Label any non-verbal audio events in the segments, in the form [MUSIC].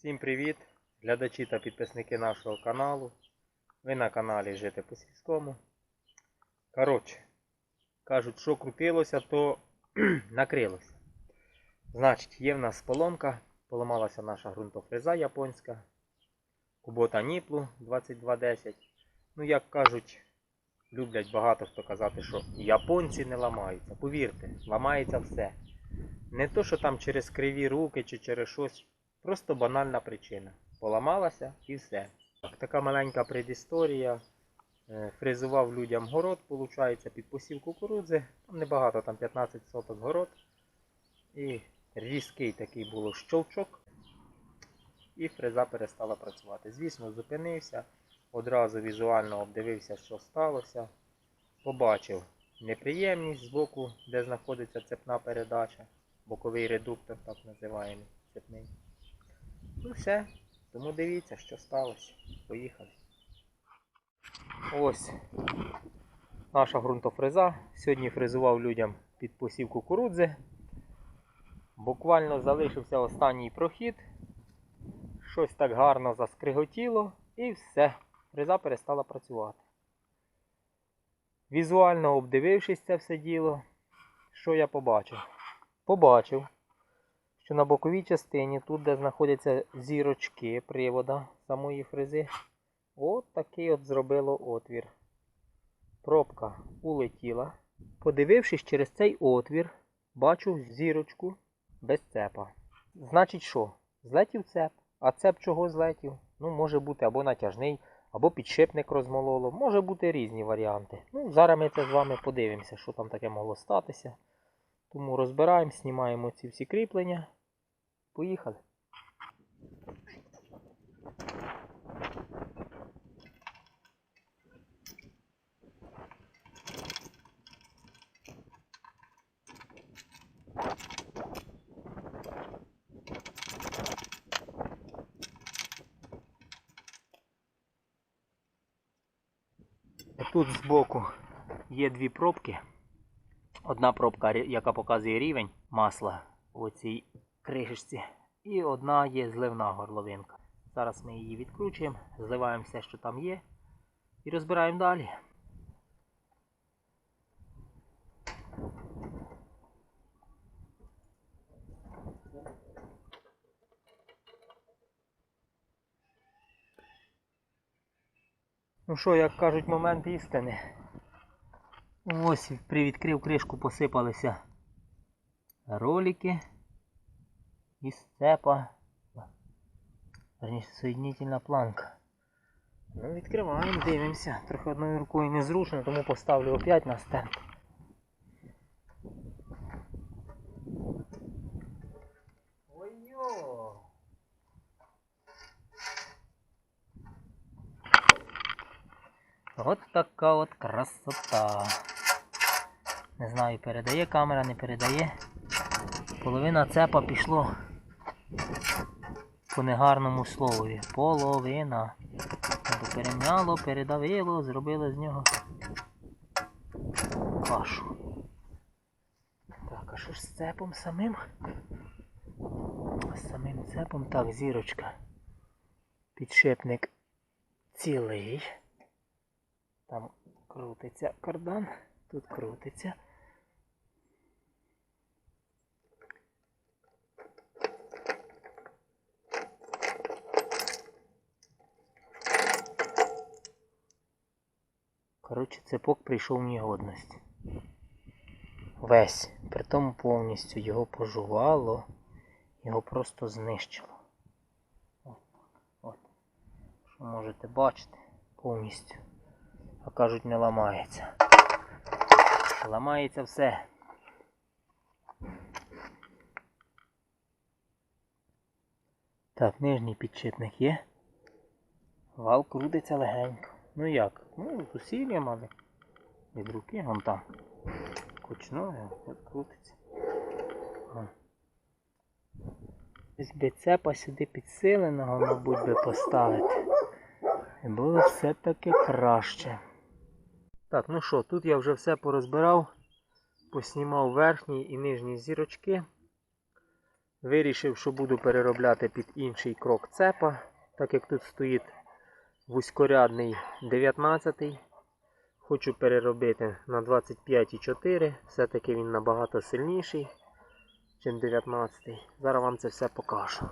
Всім привіт, глядачі та підписники нашого каналу. Ви на каналі Жити по сільському. Коротше, кажуть, що крутилося, то [CLEARS THROAT] накрилося. Значить, є в нас поломка. Поламалася наша ґрунтофреза японська. Кубота Ніплу 2210. Ну, як кажуть, люблять багато хто казати, що японці не ламаються. Повірте, ламається все. Не то, що там через криві руки чи через щось. Просто банальна причина. Поламалася і все. Так, така маленька предісторія. Е, Фрезував людям город, виходить, під посів кукурудзи. Там небагато, там 15 соток город. І різкий такий було щовчок. І фреза перестала працювати. Звісно, зупинився, одразу візуально обдивився, що сталося. Побачив неприємність з боку, де знаходиться цепна передача. Боковий редуктор, так називаємо цепний. Ну все. Тому дивіться, що сталося. Поїхали. Ось наша ґрунтофреза. Сьогодні фрезував людям під посів кукурудзи. Буквально залишився останній прохід. Щось так гарно заскриготіло і все. Фреза перестала працювати. Візуально обдивившись це все діло, що я побачив? Побачив, що на боковій частині, тут, де знаходяться зірочки привода самої фрези, от такий от зробило отвір. Пробка улетіла. Подивившись через цей отвір, бачу зірочку без цепа. Значить що? Злетів цеп. А цеп чого злетів? Ну, може бути або натяжний, або підшипник розмололо. Може бути різні варіанти. Ну, зараз ми це з вами подивимося, що там таке могло статися. Тому розбираємо, знімаємо ці всі кріплення. Поїхали. Тут збоку є дві пробки. Одна пробка, яка показує рівень масла у цій кришечці. І одна є зливна горловинка. Зараз ми її відкручуємо, зливаємо все, що там є, і розбираємо далі. Ну що, як кажуть, момент істини. Ось привідкрив кришку, посипалися ролики і сцепа. Верніше, соєднительна планка. Ну, відкриваємо, дивимося. Трохи одною рукою незручно, тому поставлю опять на стенд. Ой-йо! От така от красота. Не знаю, передає камера, не передає. Половина цепа пішло по негарному словові. Половина. Перемняло, передавило, зробило з нього кашу. Так, а що ж з цепом самим? З самим цепом так, зірочка. Підшипник цілий. Там крутиться кардан, тут крутиться. Коротше, цепок прийшов в негодність. Весь. При тому повністю його пожувало, його просто знищило. От, от. Що можете бачити повністю. А кажуть, не ламається. Ламається все. Так, нижній підшипник є. Вал крутиться легенько. Ну як? Ну, з але від руки вон там. Кучною, от крутиться. Ось би цепа сюди підсиленого, мабуть, би поставити. І було все-таки краще. Так, ну що, тут я вже все порозбирав, поснімав верхні і нижні зірочки. Вирішив, що буду переробляти під інший крок цепа, так як тут стоїть вузькорядний 19 Хочу переробити на 25,4. Все-таки він набагато сильніший, ніж 19 Зараз вам це все покажу.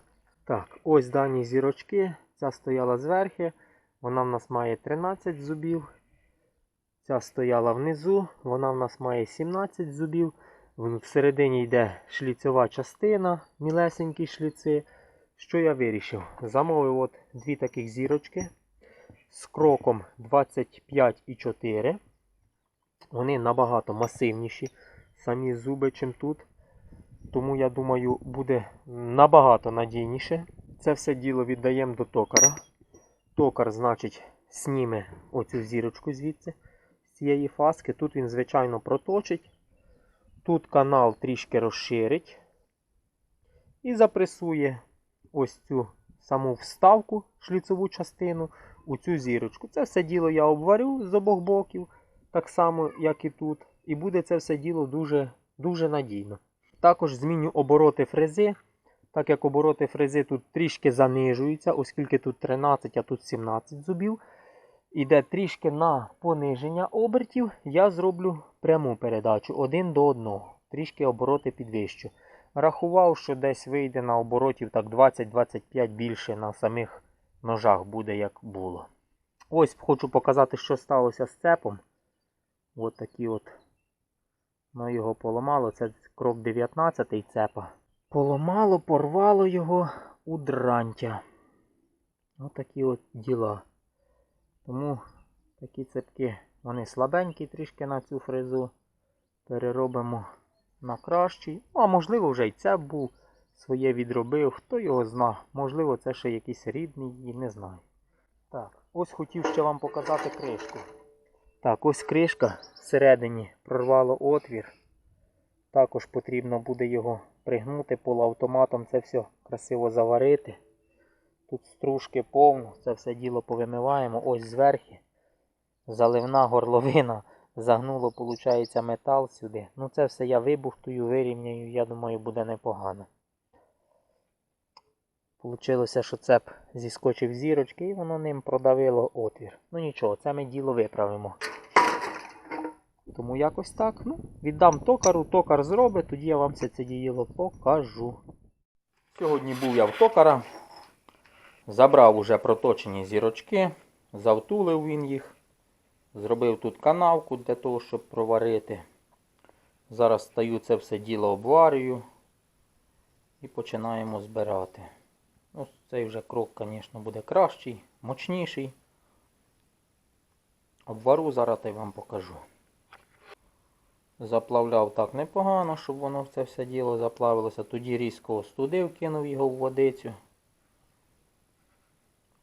Так, ось дані зірочки. Ця стояла зверху. Вона в нас має 13 зубів. Ця стояла внизу, вона в нас має 17 зубів. Всередині йде шліцьова частина, мілесенькі шліци. Що я вирішив? Замовив от дві таких зірочки з кроком 25,4. Вони набагато масивніші, самі зуби, чим тут. Тому я думаю, буде набагато надійніше. Це все діло віддаємо до токара. Токар, значить, сніме оцю зірочку звідси, з цієї фаски. Тут він, звичайно, проточить. Тут канал трішки розширить. І запресує ось цю саму вставку, шліцову частину, у цю зірочку. Це все діло я обварю з обох боків, так само, як і тут. І буде це все діло дуже, дуже надійно. Також зміню обороти фрези. Так як обороти фрези тут трішки занижуються, оскільки тут 13, а тут 17 зубів. Іде трішки на пониження обертів, я зроблю пряму передачу один до одного. Трішки обороти підвищу. Рахував, що десь вийде на оборотів так 20-25 більше на самих ножах буде, як було. Ось хочу показати, що сталося з цепом. Ось такі от. Ну, його поламало. Це крок 19 цепа. Поламало, порвало його у дрантя. Ось такі от діла. Тому такі цепки, вони слабенькі трішки на цю фрезу. Переробимо на кращий. А можливо, вже й цеп був своє відробив. Хто його зна. Можливо, це ще якийсь рідний її, не знаю. Так, ось хотів ще вам показати кришку. Так, ось кришка всередині прорвало отвір. Також потрібно буде його пригнути полуавтоматом, це все красиво заварити. Тут стружки повно, це все діло повимиваємо. Ось зверху. Заливна горловина. Загнуло, виходить, метал сюди. Ну це все я вибухтую, вирівняю, я думаю, буде непогано. Получилося, що цеп зіскочив зірочки і воно ним продавило отвір. Ну нічого, це ми діло виправимо. Тому якось так. Ну, віддам токару, токар зробить, тоді я вам все це діло покажу. Сьогодні був я в токара. Забрав уже проточені зірочки, завтулив він їх. Зробив тут канавку для того, щоб проварити. Зараз стаю це все діло обварюю і починаємо збирати. Цей вже крок, звісно, буде кращий, мощніший. Обвару зараз й вам покажу. Заплавляв так непогано, щоб воно це все діло заплавилося. Тоді різко остудив, кинув його в водицю.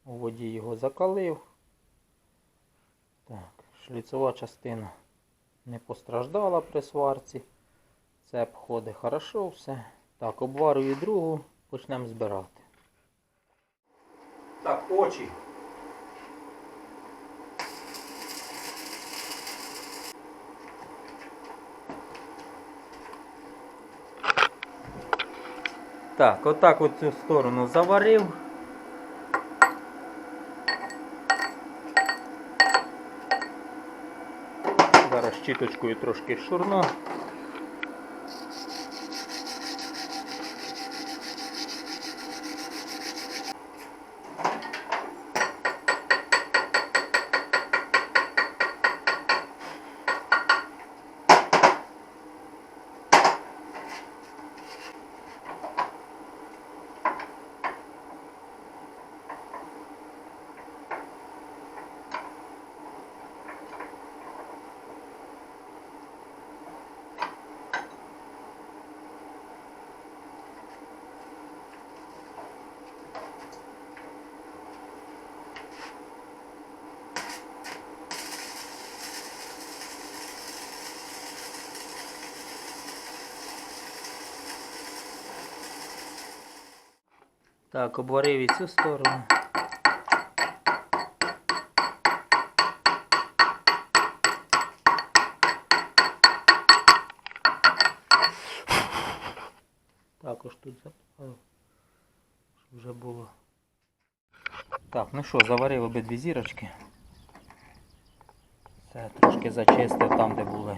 У воді його закалив. Так, шліцова частина не постраждала при сварці. Цеп ходить хорошо все. Так, обварую другу, почнемо збирати. Так, очі. Так, отак от цю сторону заварив. Зараз щіточкою трошки шурну. Так, обварив і цю сторону. Так, також тут заправив. Щоб вже було. Так, ну що, заварив обидві зірочки. Це трошки зачистив там, де були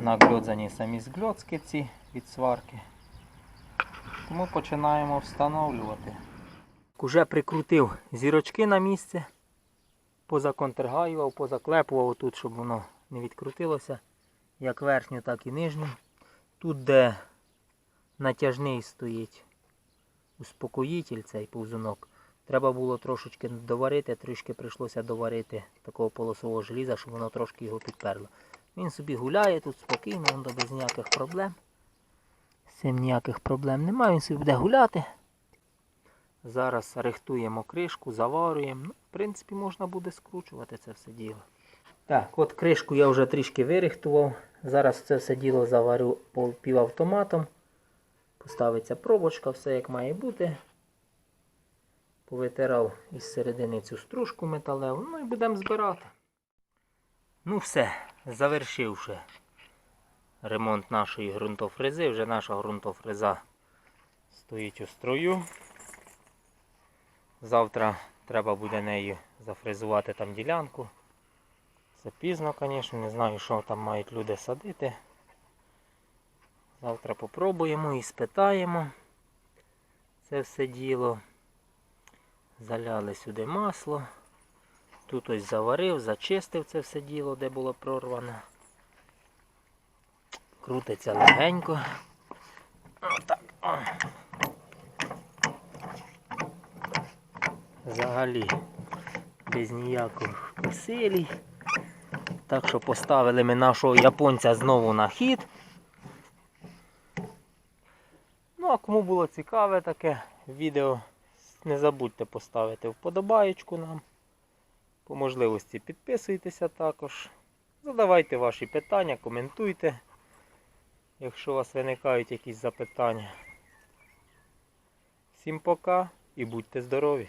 нагльодзані самі згльоцки ці від сварки. Тому починаємо встановлювати. Уже прикрутив зірочки на місце, позаконтргаював, позаклепував тут, щоб воно не відкрутилося. Як верхню, так і нижню. Тут, де натяжний стоїть успокоїтель, цей повзунок, треба було трошечки доварити, трішки прийшлося доварити такого полосового желіза, щоб воно трошки його підперло. Він собі гуляє тут спокійно, без ніяких проблем. Цим ніяких проблем немає, він собі буде гуляти. Зараз рихтуємо кришку, заварюємо. Ну, в принципі, можна буде скручувати це все діло. Так, от кришку я вже трішки вирихтував. Зараз це все діло заварю півавтоматом. Поставиться пробочка, все як має бути. Повитирав із середини цю стружку металеву, ну і будемо збирати. Ну все, завершивши ремонт нашої ґрунтофрези. Вже наша ґрунтофреза стоїть у строю. Завтра треба буде нею зафрезувати там ділянку. Це пізно, звісно, не знаю, що там мають люди садити. Завтра попробуємо і спитаємо це все діло. Заляли сюди масло. Тут ось заварив, зачистив це все діло, де було прорвано. Крутиться легенько. Отак. Взагалі без ніяких усилій. Так що поставили ми нашого японця знову на хід. Ну, а кому було цікаве таке відео, не забудьте поставити вподобаєчку нам. По можливості підписуйтеся також. Задавайте ваші питання, коментуйте, якщо у вас виникають якісь запитання. Всім пока і будьте здорові!